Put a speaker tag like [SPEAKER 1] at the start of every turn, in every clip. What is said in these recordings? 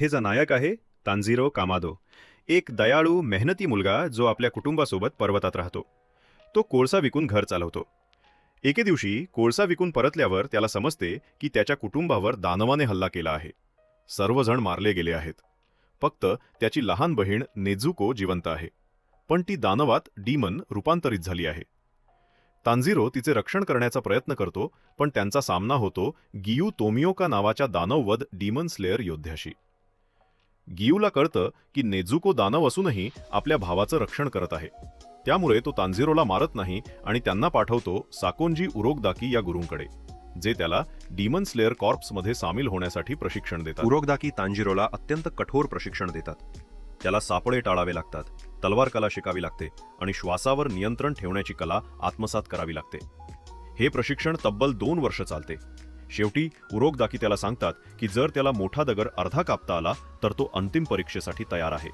[SPEAKER 1] आस्थेचा नायक आहे तांजिरो कामादो. एक दयाळू मेहनती मुलगा जो आपल्या कुटुंबासोबत पर्वतात राहतो. तो कोळसा विकून घर चालवतो. एके दिवशी कोळसा विकून परतल्यावर त्याला समजते की त्याच्या कुटुंबावर दानवाने हल्ला केला आहे. सर्वजण मारले गेले आहेत. फक्त त्याची लहान बहीण नेझुको जिवंत आहे. पण ती दानवात डीमन रूपांतरित झाली आहे. तांजिरो तिचे रक्षण करण्याचा प्रयत्न करतो पण त्यांचा सामना होतो गियू तोमियोका नावाच्या दानववध डीमन स्लेअर योद्ध्याशी. गियूला कळतं की नेझुको दानव असूनही आपल्या भावाचं रक्षण करत आहे. त्यामुळे तो तांझिरोला मारत नाही आणि त्यांना पाठवतो साकोंजी उरोगदाकी या गुरूंकडे जे त्याला डीमन स्लेअर कॉर्प्समध्ये सामील होण्यासाठी प्रशिक्षण देतात.
[SPEAKER 2] उरोगदाकी तांजिरोला अत्यंत कठोर प्रशिक्षण देतात.
[SPEAKER 1] त्याला सापळे टाळावे लागतात तलवार कला शिकावी लागते आणि श्वासावर नियंत्रण ठेवण्याची कला आत्मसात करावी लागते. हे प्रशिक्षण तब्बल दोन वर्ष चालते. शेवटी उरोगदाकी त्याला सांगतात की जर त्याला मोठा दगड अर्धा कापता आला तर तो अंतिम परीक्षेसाठी तयार आहे.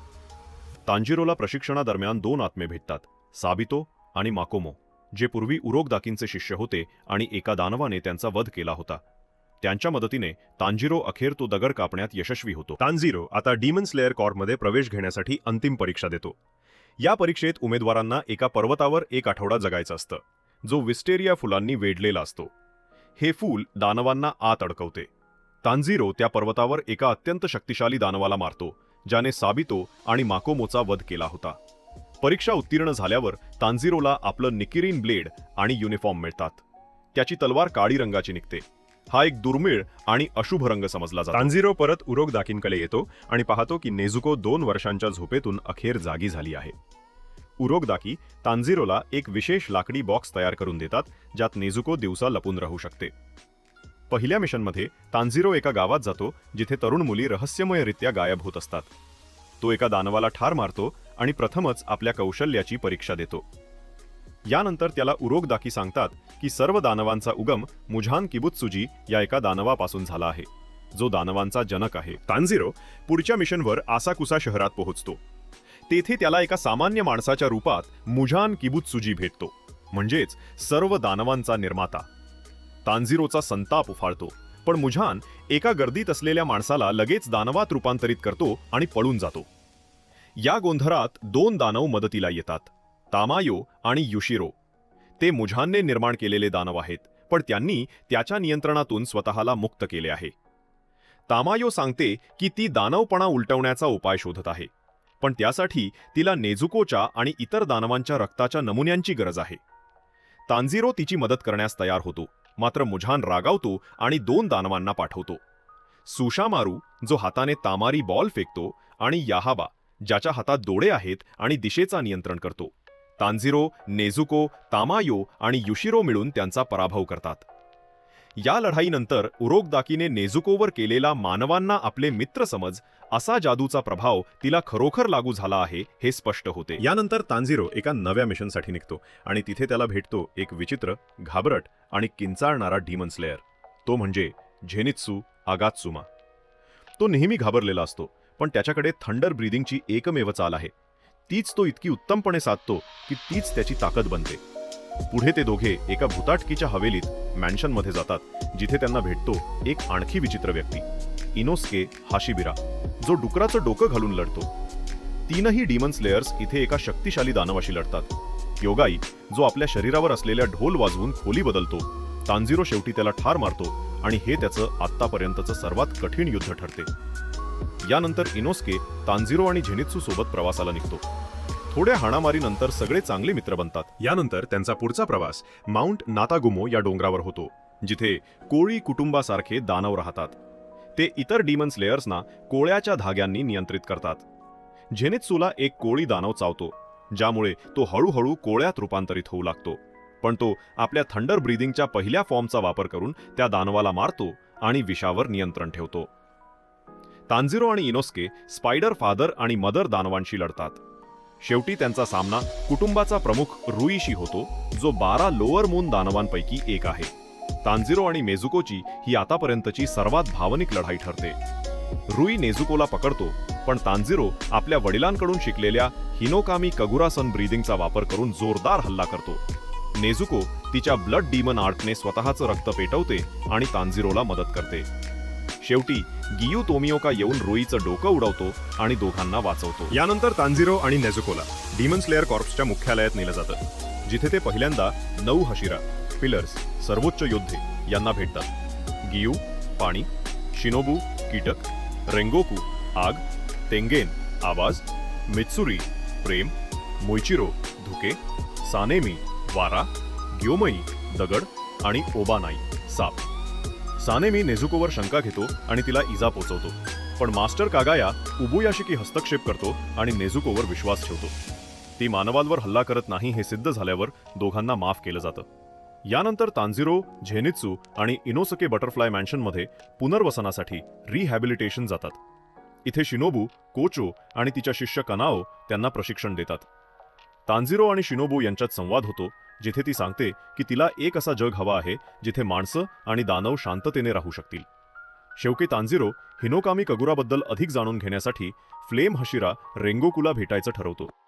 [SPEAKER 1] तांजिरोला प्रशिक्षणादरम्यान दोन आत्मे भेटतात साबितो आणि माकोमो जे पूर्वी उरोगदाकींचे शिष्य होते आणि एका दानवाने त्यांचा वध केला होता. त्यांच्या मदतीने तांजिरो अखेर तो दगड कापण्यात यशस्वी होतो.
[SPEAKER 2] तांजिरो आता डीमन स्लेअर कॉर्पमध्ये प्रवेश घेण्यासाठी अंतिम परीक्षा देतो.
[SPEAKER 1] या परीक्षेत उमेदवारांना एका पर्वतावर एक आठवडा जगायचं असतं जो विस्टेरिया फुलांनी वेढलेला असतो. हे फूल दानवांना आत अडकवते. तांजिरो त्या पर्वतावर एका अत्यंत शक्तिशाली दानवाला मारतो ज्याने साबितो आणि माकोमोचा वध केला होता. परीक्षा उत्तीर्ण झाल्यावर तांजिरोला आपलं निकिरीन ब्लेड आणि युनिफॉर्म मिळतात. त्याची तलवार काळी रंगाची निघते. हा एक दुर्मिळ आणि अशुभ रंग समजला जातो.
[SPEAKER 2] तांजिरो परत उरोगदाकींकडे येतो आणि पाहतो की नेझुको दोन वर्षांच्या झोपेतून अखेर जागी झाली आहे.
[SPEAKER 1] उरोगदाकी तांझिरोला एक विशेष लाकडी बॉक्स तयार करून देतात ज्यात नेझुको दिवसा लपून राहू शकते. पहिल्या मिशनमध्ये तांझिरो एका गावात जातो जिथे तरुण मुली रहस्यमयरित्या गायब होत असतात. तो एका दानवाला ठार मारतो आणि प्रथमच आपल्या कौशल्याची परीक्षा देतो. यानंतर त्याला उरोगदाकी सांगतात की सर्व दानवांचा उगम मुझान किबुत्सुजी या एका दानवापासून झाला आहे. जो दानवांचा जनक आहे. तांझिरो पुढच्या मिशनवर आसाकुसा शहरात पोहोचतो. तेथे त्याला एका सामान्य माणसाच्या रूपात मुझान किबुत्सुजी भेटतो. म्हणजेच सर्व दानवांचा निर्माता. तांजिरोचा संताप उफाळतो पण मुझान एका गर्दीत असलेल्या माणसाला लगेच दानवात रूपांतरित करतो आणि पळून जातो. या गोंधळात दोन दानव मदतीला येतात तामायो आणि युशिरो. ते मुझानने निर्माण केलेले दानव आहेत पण त्यांनी त्याच्या नियंत्रणातून स्वतःला मुक्त केले आहे. तामायो सांगते की ती दानवपणा उलटवण्याचा उपाय शोधत आहे. पण त्यासाठी तिला नेझुकोच्या आणि इतर दानवांच्या रक्ताच्या नमुन्यांची गरज आहे. तांजिरो तिची मदत करण्यास तयार होतो मात्र मुझान रागावतो आणि दोन दानवांना पाठवतो. सुशामारू जो हाताने तामारी बॉल फेकतो आणि याहाबा ज्याच्या हातात दोडे आहेत आणि दिशेचा नियंत्रण करतो. तांजिरो नेझुको तामायो आणि युशिरो मिळून त्यांचा पराभव करतात. या लढाईनंतर उरोगदाकीने नेझुकोवर केलेला मानवांना आपले मित्र समज असा जादूचा प्रभाव तिला खरोखर लागू झाला आहे हे स्पष्ट होते. यानंतर तांजिरो एका नव्या मिशनसाठी निघतो आणि तिथे त्याला भेटतो एक विचित्र घाबरट आणि किंचाळणारा डीमन स्लेअर तो म्हणजे झेनित्सू आगात्सुमा. तो नेहमी घाबरलेला असतो पण त्याच्याकडे थंडर ब्रीदिंगची एकमेव चाल आहे. तीच तो इतकी उत्तमपणे साधतो की तीच त्याची ताकद बनते. पुढे ते दोघे एका भूताटकीच्या हवेलीत मॅन्शनमध्ये जातात जिथे त्यांना भेटतो एक आणखी विचित्र व्यक्ती इनोस्के हाशिबिरा जो डुकराचं डोकं घालून लढतो. तीनही डिमन स्लेयर्स इथे एका शक्तिशाली दानवाशी लढतात. योगाई जो आपल्या शरीरावर असलेल्या ढोल वाजवून खोली बदलतो तांजिरो शेवटी त्याला ठार मारतो आणि हे त्याचं आत्तापर्यंतचं सर्वात कठीण युद्ध ठरते. यानंतर इनोस्के तांजिरो आणि झेनित्सू सोबत प्रवासाला निघतो. थोड्या हाणामारीनंतर सगळे चांगले मित्र बनतात. यानंतर त्यांचा पुढचा प्रवास माउंट नातागुमो या डोंगरावर होतो जिथे कोळी कुटुंबासारखे दानव राहतात. ते इतर डीमन स्लेयर्सना कोळ्याच्या धाग्यांनी नियंत्रित करतात. झेनेत्सूला एक कोळी दानव चावतो ज्यामुळे तो हळूहळू कोळ्यात रूपांतरित होऊ लागतो. पण तो आपल्या थंडर ब्रीदिंगच्या पहिल्या फॉर्मचा वापर करून त्या दानवाला मारतो आणि विषावर नियंत्रण ठेवतो. तांजिरो आणि इनोस्के स्पायडर फादर आणि मदर दानवांशी लढतात. शेवटी त्यांचा सामना कुटुंबाचा प्रमुख रुईशी होतो जो बारा लोअर मून दानवांपैकी एक आहे. तांजिरो आणि मेझुकोची ही आतापर्यंतची सर्वात भावनिक लढाई ठरते. रुई नेझुकोला पकडतो पण तांजिरो आपल्या वडिलांकडून शिकलेल्या हिनोकामी कगुरासन ब्रीदिंगचा वापर करून जोरदार हल्ला करतो. नेझुको तिच्या ब्लड डीमन आर्टने स्वतःचं रक्त पेटवते आणि तांजिरोला मदत करते. शेवटी गियू तोमियोका येऊन रोईचं डोकं उडवतो आणि दोघांना वाचवतो.
[SPEAKER 2] यानंतर तांजिरो आणि नेझुकोला डिमन स्लेअर कॉर्प्सच्या मुख्यालयात नेलं जातं. जिथे ते पहिल्यांदा नऊ हशिरा पिलर्स सर्वोच्च योद्धे यांना भेटतात. गियू पाणी शिनोबू कीटक रेंगोकू आग तेंगेन आवाज मित्सुरी प्रेम मोइचिरो धुके सानेमी वारा ग्योमई दगड आणि ओबानाई साप. सानेमी नेझुकोवर शंका घेतो आणि तिला इजा पोचवतो. पण मास्टर कागाया उबुयाशिकी हस्तक्षेप करतो आणि नेझुकोवर विश्वास ठेवतो. ती मानवांवर हल्ला करत नाही हे सिद्ध झाल्यावर दोघांना माफ केलं जातं. यानंतर तांझिरो झेनित्सू आणि इनोसके बटरफ्लाय मॅन्शनमध्ये पुनर्वसनासाठी रिहॅबिलिटेशन जातात. इथे शिनोबू कोचो आणि तिच्या शिष्य कनाओ त्यांना प्रशिक्षण देतात. तांझिरो आणि शिनोबू यांच्यात संवाद होतो जिथे ती सांगते की तिला एक असा जग हवा आहे जिथे माणसं आणि दानव शांततेने राहू शकतील. शेवके तांझिरो हिनोकामी कगुराबद्दल अधिक जाणून घेण्यासाठी फ्लेम हशिरा रेंगोकुला भेटायचं ठरवतो.